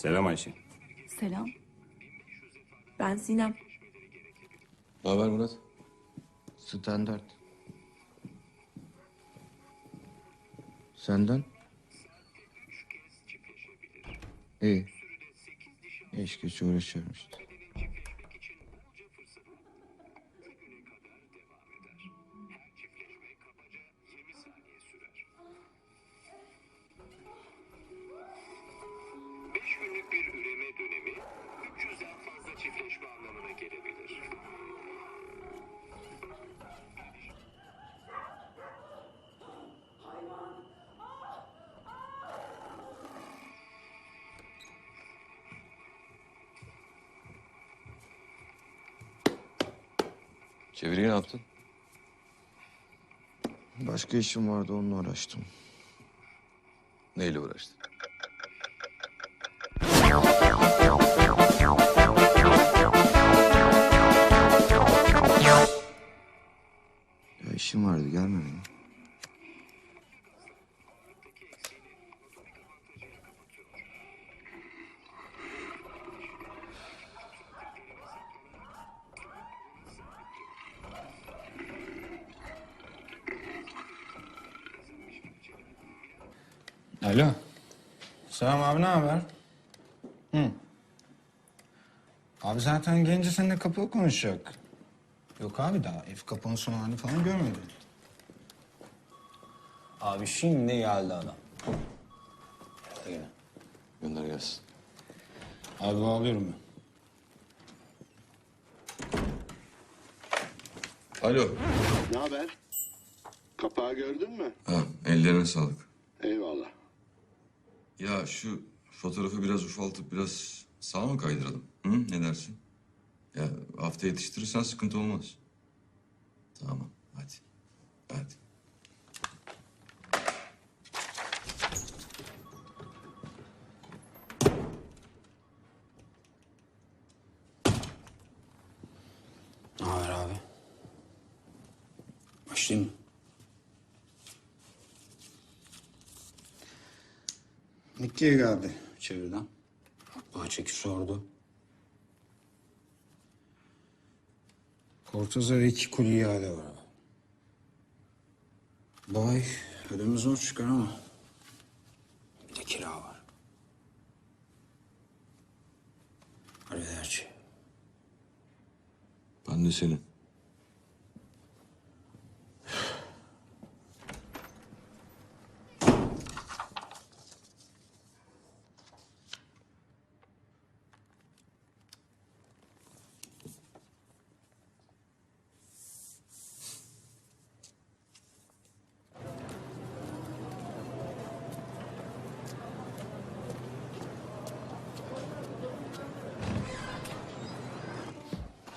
Selam Ayşe. Selam. Ben Sinem. Ne haber Murat? Standart. Senden? İyi. Güç uğraşıyorum işte. Çeviriyi ne yaptın? Başka işim vardı onunla uğraştım. Neyle uğraştın? Ya işim vardı gelmedin. Alo. Selam abi ne haber? Hı. Abi zaten gelince seninle kapılı konuşacak. Yok abi daha ev kapının son halini falan görmedi. Abi şimdi geldi adam. Geldi yine. Gönder gelsin. Abi bağlıyorum ben. Alo. Ne haber? Kapağı gördün mü? Ha, ellerine sağlık. Eyvallah. Ya şu fotoğrafı biraz ufaltıp biraz sağa mı kaydıralım? Hı? Ne dersin? Ya hafta yetiştirirsen sıkıntı olmaz. Tamam, hadi. Hadi. Ne haber abi? Başlayayım mı? Nikki'ye geldi çevirden. Bahçeki sordu. Kortazar iki kuli ihale var abi. Bu ay ödeme zor çıkar ama bir de kira var. Arrivederci. Ben de senin.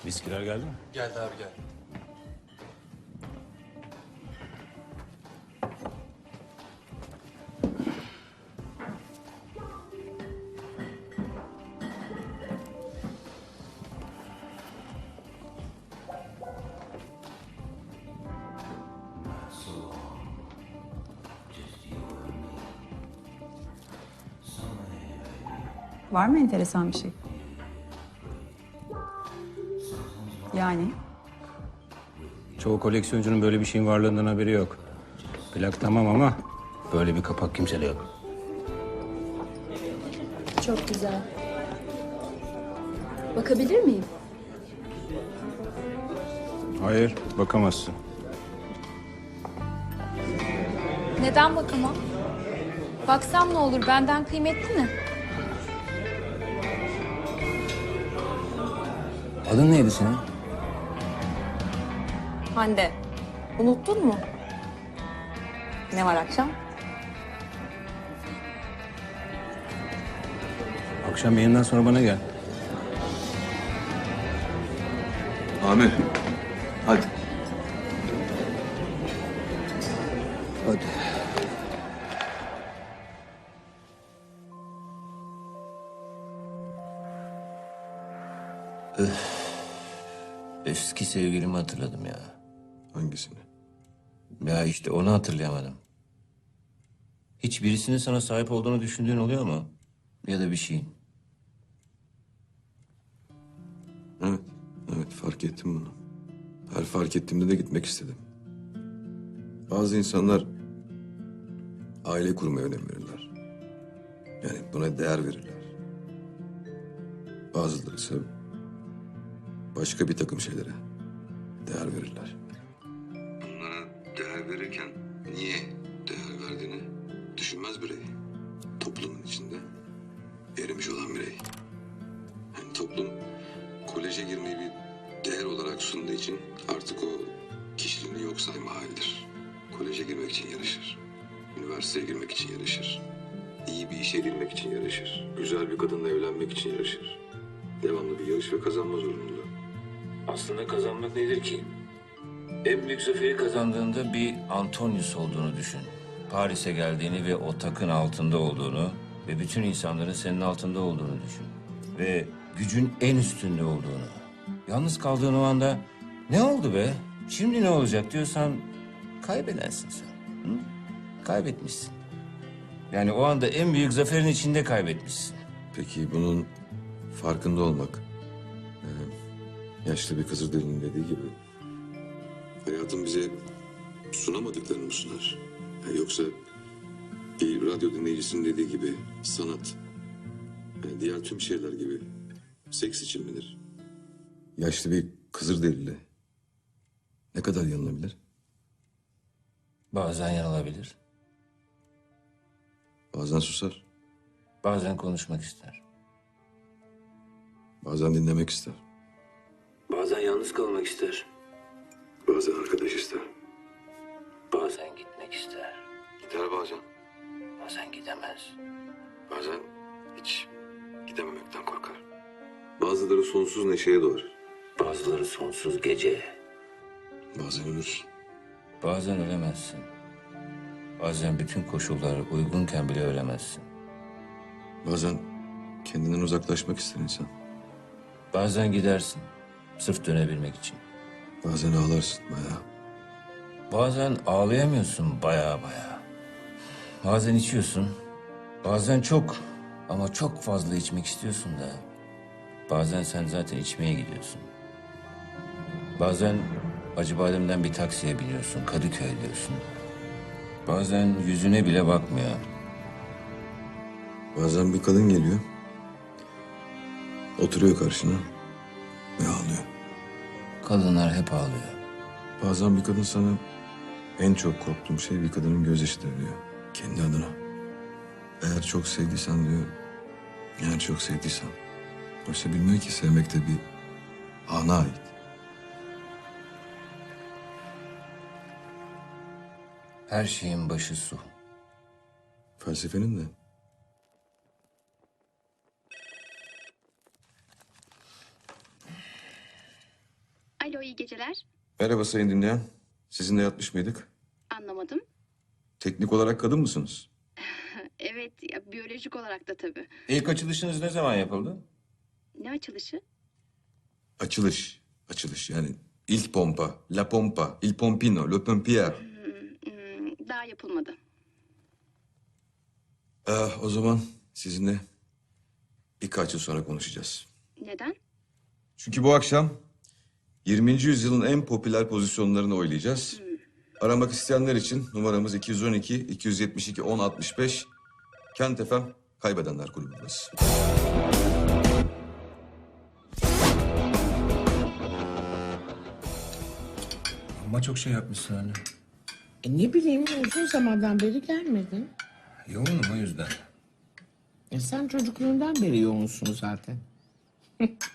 Viskiler geldi mi? Geldi abi geldi. Var mı enteresan bir şey? Yani? Çoğu koleksiyoncunun böyle bir şeyin varlığından haberi yok. Plak tamam ama böyle bir kapak kimsede yok. Çok güzel. Bakabilir miyim? Hayır, bakamazsın. Neden bakamam? Baksam ne olur benden kıymetli mi? Adın neydi senin? Hande. Unuttun mu? Ne var akşam? Akşam yayından sonra bana gel. Amir, hadi. Hadi. Eski sevgilimi hatırladım ya. Hangisini? Ya işte onu hatırlayamadım. Hiç birisinin sana sahip olduğunu düşündüğün oluyor mu? Ya da bir şeyin. Evet, evet fark ettim bunu. Her fark ettiğimde de gitmek istedim. Bazı insanlar aile kurmaya önem verirler. Yani buna değer verirler. Bazıları ise başka bir takım şeylere değer verirler. Verirken niye değer verdiğini düşünmez birey. Toplumun içinde erimiş olan birey. Yani toplum koleje girmeyi bir değer olarak sunduğu için artık o kişiliğini yok sayma halidir. Koleje girmek için yarışır. Üniversiteye girmek için yarışır. İyi bir işe girmek için yarışır. Güzel bir kadınla evlenmek için yarışır. Devamlı bir yarış ve kazanma zorunluluğu. Aslında kazanmak nedir ki? En büyük zaferi kazandığında bir Antonius olduğunu düşün. Paris'e geldiğini ve o takın altında olduğunu ve bütün insanların senin altında olduğunu düşün. Ve gücün en üstünde olduğunu. Yalnız kaldığın o anda ne oldu be? Şimdi ne olacak diyorsan kaybedensin sen. Hı? Kaybetmişsin. Yani o anda en büyük zaferin içinde kaybetmişsin. Peki bunun farkında olmak... yaşlı bir Kızılderili'nin dediği gibi... Hayatın bize sunamadıklarını mı sunar? Ya yoksa bir radyo dinleyicisinin dediği gibi sanat... yani diğer tüm şeyler gibi seks için midir? Yaşlı bir Kızılderili ne kadar yanılabilir? Bazen yanılabilir, Bazen susar, bazen konuşmak ister. bazen dinlemek ister. Bazen yalnız kalmak ister. Bazen arkadaş ister. Bazen gitmek ister. Gider bazen. Bazen gidemez. Bazen hiç gidememekten korkar. Bazıları sonsuz neşeye doğar. Bazıları sonsuz gece. Bazen ölür. Bazen ölemezsin. Bazen bütün koşullar uygunken bile ölemezsin. Bazen kendinden uzaklaşmak ister insan. Bazen gidersin. Sırf dönebilmek için. Bazen ağlarsın bayağı. Bazen ağlayamıyorsun baya baya. Bazen içiyorsun. Bazen çok ama çok fazla içmek istiyorsun da. Bazen sen zaten içmeye gidiyorsun. Bazen Acıbadem'den bir taksiye biniyorsun, Kadıköy diyorsun. Bazen yüzüne bile bakmıyor. Bazen bir kadın geliyor. Oturuyor karşına ve ağlıyor. Kadınlar hep ağlıyor. Bazen bir kadın sana en çok korktuğum şey bir kadının gözyaşıdır diyor. Kendi adına. Eğer çok sevdiysen diyor. Eğer çok sevdiysen. Oysa bilmiyor ki sevmek de bir ana ait. Her şeyin başı su. Felsefenin de. Alo iyi geceler. Merhaba sayın dinleyen. Sizinle yatmış mıydık? Anlamadım. Teknik olarak kadın mısınız? Evet ya, biyolojik olarak da tabii. İlk açılışınız ne zaman yapıldı? Ne açılışı? Açılış. Açılış yani ilk pompa, la pompa, il pompino, le pompier. Hmm, daha yapılmadı. Ah, o zaman sizinle birkaç yıl sonra konuşacağız. Neden? Çünkü bu akşam 20. yüzyılın en popüler pozisyonlarını oylayacağız. Aramak isteyenler için numaramız 212 272 1065. Kent FM Kaybedenler Kulübü burası. Ama çok şey yapmışsın anne. E ne bileyim uzun zamandan beri gelmedin. Yoğunum o yüzden. E sen çocukluğundan beri yoğunsun zaten.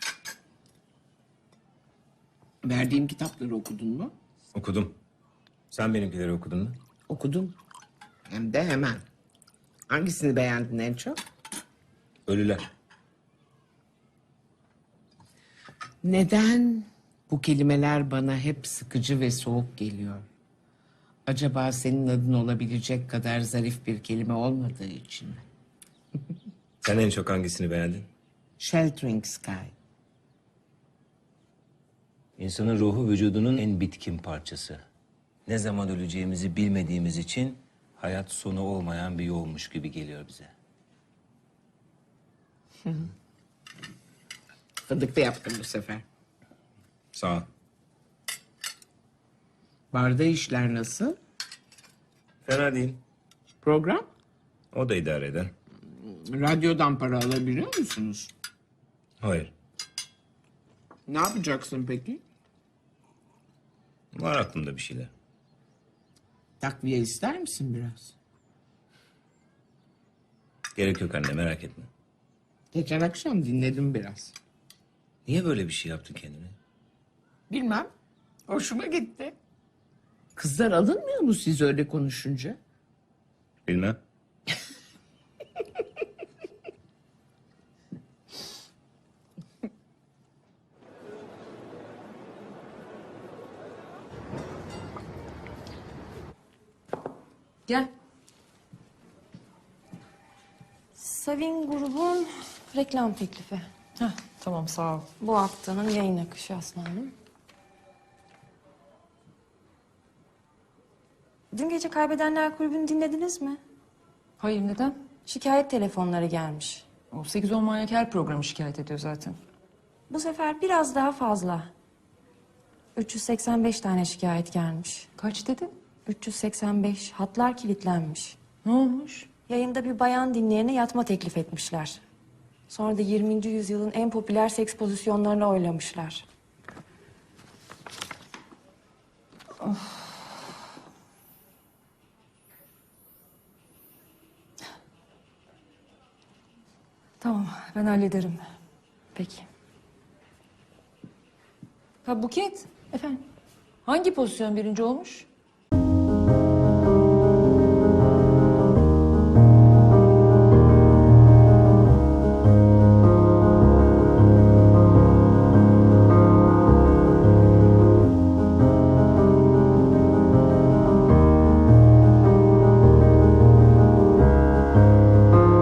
Verdiğim kitapları okudun mu? Okudum. Sen benimkileri okudun mu? Okudum. Hem de hemen. Hangisini beğendin en çok? Ölüler. Neden bu kelimeler bana hep sıkıcı ve soğuk geliyor? Acaba senin adın olabilecek kadar zarif bir kelime olmadığı için mi? Sen en çok hangisini beğendin? Sheltering Sky. İnsanın ruhu vücudunun en bitkin parçası. Ne zaman öleceğimizi bilmediğimiz için hayat sonu olmayan bir yolmuş gibi geliyor bize. Fındıklı yaptım bu sefer. Sağ ol. Barda işler nasıl? Fena değil. Program? O da idare eder. Radyodan para alabiliyor musunuz? Hayır. Ne yapacaksın peki? Var aklımda bir şeyler. Takviye ister misin biraz? Gerek yok anne merak etme. Geçen akşam dinledim biraz. Niye böyle bir şey yaptın kendine? Bilmem. Hoşuma gitti. Kızlar alınmıyor mu siz öyle konuşunca? Bilmem. Gel. Savin grubun reklam teklifi. Heh, tamam sağ ol. Bu haftanın yayın akışı Aslı Hanım. Dün gece Kaybedenler Kulübü'nü dinlediniz mi? Hayır neden? Şikayet telefonları gelmiş. O 8-10 manyak her programı şikayet ediyor zaten. Bu sefer biraz daha fazla. 385 tane şikayet gelmiş. Kaç dedin? 385. Hatlar kilitlenmiş. Ne olmuş? Yayında bir bayan dinleyene yatma teklif etmişler. Sonra da 20. yüzyılın en popüler seks pozisyonlarını oylamışlar. Tamam ben hallederim. Peki. Ha Buket Efendim? hangi pozisyon birinci olmuş?